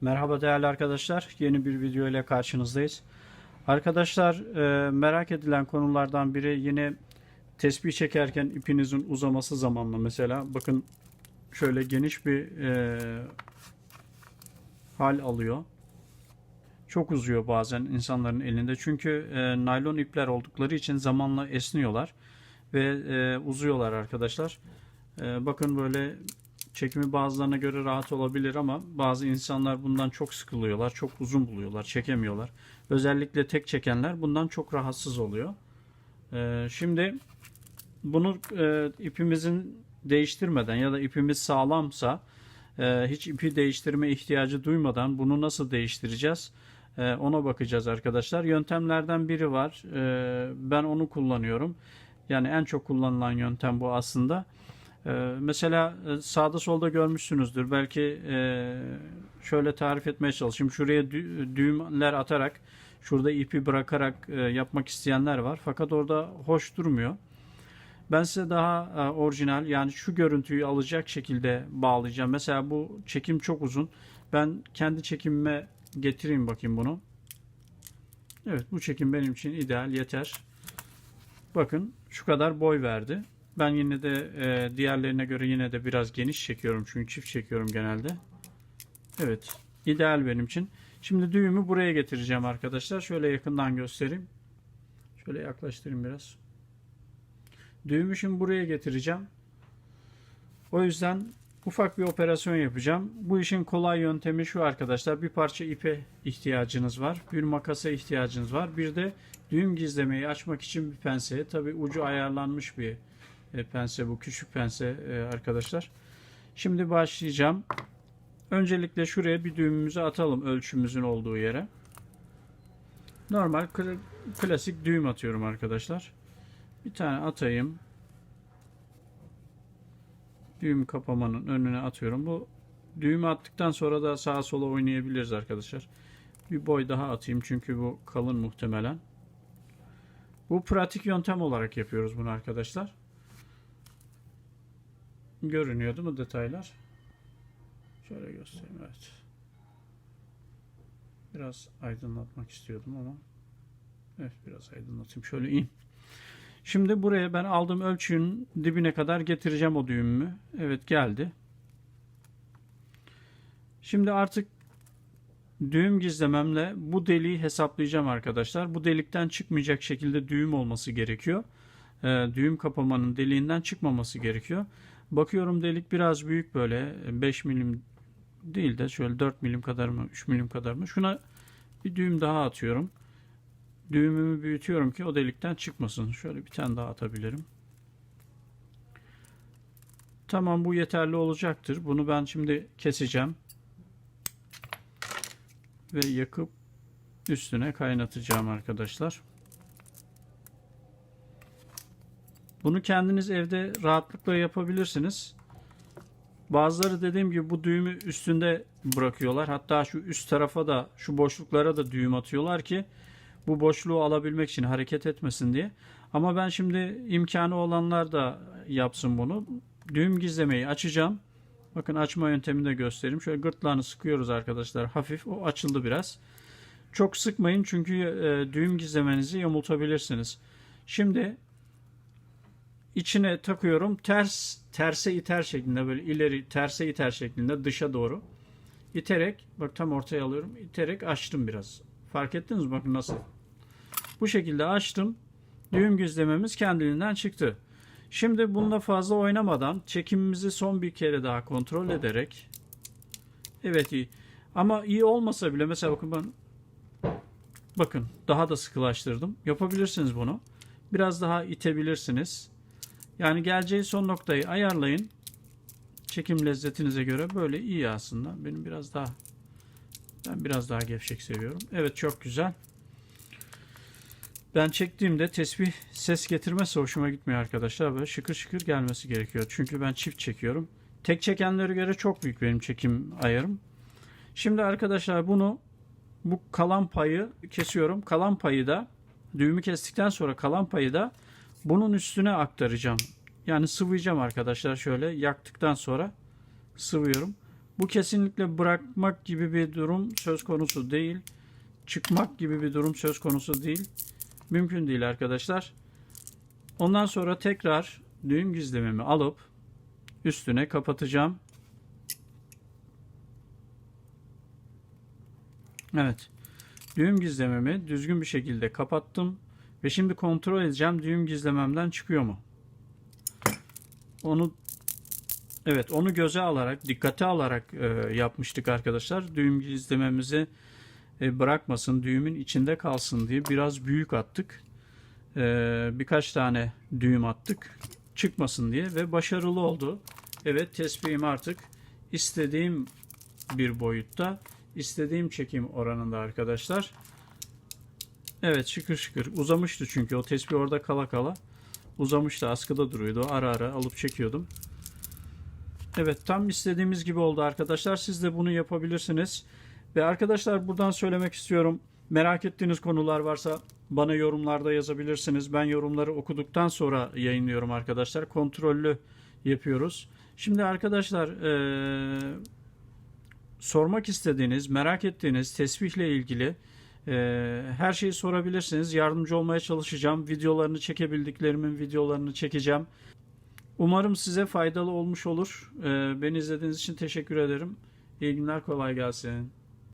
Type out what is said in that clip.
Merhaba değerli arkadaşlar. Yeni bir video ile karşınızdayız. Arkadaşlar e, merak edilen konulardan biri yine tespih çekerken ipinizin uzaması zamanla mesela bakın şöyle geniş bir e, hal alıyor. Çok uzuyor bazen insanların elinde. Çünkü e, naylon ipler oldukları için zamanla esniyorlar ve e, uzuyorlar arkadaşlar. E, bakın böyle çekimi bazılarına göre rahat olabilir ama bazı insanlar bundan çok sıkılıyorlar. Çok uzun buluyorlar, çekemiyorlar. Özellikle tek çekenler bundan çok rahatsız oluyor. E, şimdi bunu e, ipimizin değiştirmeden ya da ipimiz sağlamsa e, hiç ipi değiştirme ihtiyacı duymadan bunu nasıl değiştireceğiz? E, ona bakacağız arkadaşlar. Yöntemlerden biri var. Ben onu kullanıyorum. Yani en çok kullanılan yöntem bu aslında. E, mesela e, sağda solda görmüşsünüzdür. Belki e, şöyle tarif etmeye çalışayım. Şuraya dü- düğümler atarak, şurada ipi bırakarak e, yapmak isteyenler var. Fakat orada hoş durmuyor. Ben size daha orijinal yani şu görüntüyü alacak şekilde bağlayacağım. Mesela bu çekim çok uzun. Ben kendi çekimime getireyim bakayım bunu. Evet bu çekim benim için ideal yeter. Bakın şu kadar boy verdi. Ben yine de e, diğerlerine göre yine de biraz geniş çekiyorum çünkü çift çekiyorum genelde. Evet ideal benim için. Şimdi düğümü buraya getireceğim arkadaşlar. Şöyle yakından göstereyim. Şöyle yaklaştırayım biraz. Düğümü şimdi buraya getireceğim. O yüzden ufak bir operasyon yapacağım. Bu işin kolay yöntemi şu arkadaşlar. Bir parça ipe ihtiyacınız var. Bir makasa ihtiyacınız var. Bir de düğüm gizlemeyi açmak için bir pense. Tabi ucu ayarlanmış bir e, pense bu. Küçük pense e, arkadaşlar. Şimdi başlayacağım. Öncelikle şuraya bir düğümümüzü atalım ölçümüzün olduğu yere. Normal kl- klasik düğüm atıyorum arkadaşlar. Bir tane atayım. Düğüm kapamanın önüne atıyorum. Bu düğümü attıktan sonra da sağa sola oynayabiliriz arkadaşlar. Bir boy daha atayım çünkü bu kalın muhtemelen. Bu pratik yöntem olarak yapıyoruz bunu arkadaşlar. Görünüyor değil mi detaylar? Şöyle göstereyim evet. Biraz aydınlatmak istiyordum ama evet biraz aydınlatayım. Şöyle in. Şimdi buraya ben aldığım ölçünün dibine kadar getireceğim o düğümümü. Evet geldi. Şimdi artık düğüm gizlememle bu deliği hesaplayacağım arkadaşlar. Bu delikten çıkmayacak şekilde düğüm olması gerekiyor. Ee, düğüm kapamanın deliğinden çıkmaması gerekiyor. Bakıyorum delik biraz büyük böyle 5 milim değil de şöyle 4 milim kadar mı 3 milim kadar mı? Şuna bir düğüm daha atıyorum düğümümü büyütüyorum ki o delikten çıkmasın. Şöyle bir tane daha atabilirim. Tamam bu yeterli olacaktır. Bunu ben şimdi keseceğim. Ve yakıp üstüne kaynatacağım arkadaşlar. Bunu kendiniz evde rahatlıkla yapabilirsiniz. Bazıları dediğim gibi bu düğümü üstünde bırakıyorlar. Hatta şu üst tarafa da şu boşluklara da düğüm atıyorlar ki bu boşluğu alabilmek için hareket etmesin diye. Ama ben şimdi imkanı olanlar da yapsın bunu. Düğüm gizlemeyi açacağım. Bakın açma yöntemini de göstereyim. Şöyle gırtlağını sıkıyoruz arkadaşlar. Hafif o açıldı biraz. Çok sıkmayın çünkü e, düğüm gizlemenizi yamultabilirsiniz. Şimdi içine takıyorum. Ters terse iter şeklinde böyle ileri terse iter şeklinde dışa doğru iterek bak tam ortaya alıyorum. iterek açtım biraz. Fark ettiniz mi? Bakın nasıl. Bu şekilde açtım. Düğüm gizlememiz kendiliğinden çıktı. Şimdi bununla fazla oynamadan çekimimizi son bir kere daha kontrol ederek Evet iyi. Ama iyi olmasa bile mesela bakın ben bakın daha da sıkılaştırdım. Yapabilirsiniz bunu. Biraz daha itebilirsiniz. Yani geleceği son noktayı ayarlayın. Çekim lezzetinize göre böyle iyi aslında. Benim biraz daha ben biraz daha gevşek seviyorum. Evet çok güzel. Ben çektiğimde tesbih ses getirmesi hoşuma gitmiyor arkadaşlar. Böyle şıkır şıkır gelmesi gerekiyor. Çünkü ben çift çekiyorum. Tek çekenlere göre çok büyük benim çekim ayarım. Şimdi arkadaşlar bunu bu kalan payı kesiyorum. Kalan payı da düğümü kestikten sonra kalan payı da bunun üstüne aktaracağım. Yani sıvayacağım arkadaşlar şöyle yaktıktan sonra sıvıyorum. Bu kesinlikle bırakmak gibi bir durum söz konusu değil. Çıkmak gibi bir durum söz konusu değil. Mümkün değil arkadaşlar. Ondan sonra tekrar düğüm gizlememi alıp üstüne kapatacağım. Evet. Düğüm gizlememi düzgün bir şekilde kapattım. Ve şimdi kontrol edeceğim düğüm gizlememden çıkıyor mu? Onu Evet onu göze alarak, dikkate alarak e, yapmıştık arkadaşlar. Düğüm gizlememizi e, bırakmasın, düğümün içinde kalsın diye biraz büyük attık. E, birkaç tane düğüm attık çıkmasın diye ve başarılı oldu. Evet tespihim artık istediğim bir boyutta, istediğim çekim oranında arkadaşlar. Evet şıkır şıkır uzamıştı çünkü o tespih orada kala kala uzamıştı askıda duruyordu. Ara ara alıp çekiyordum. Evet tam istediğimiz gibi oldu arkadaşlar. Siz de bunu yapabilirsiniz. Ve arkadaşlar buradan söylemek istiyorum. Merak ettiğiniz konular varsa bana yorumlarda yazabilirsiniz. Ben yorumları okuduktan sonra yayınlıyorum arkadaşlar. Kontrollü yapıyoruz. Şimdi arkadaşlar eee, sormak istediğiniz, merak ettiğiniz tesbihle ilgili her şeyi sorabilirsiniz. Yardımcı olmaya çalışacağım. Videolarını çekebildiklerimin videolarını çekeceğim. Umarım size faydalı olmuş olur. Ee, Beni izlediğiniz için teşekkür ederim. İyi günler, kolay gelsin.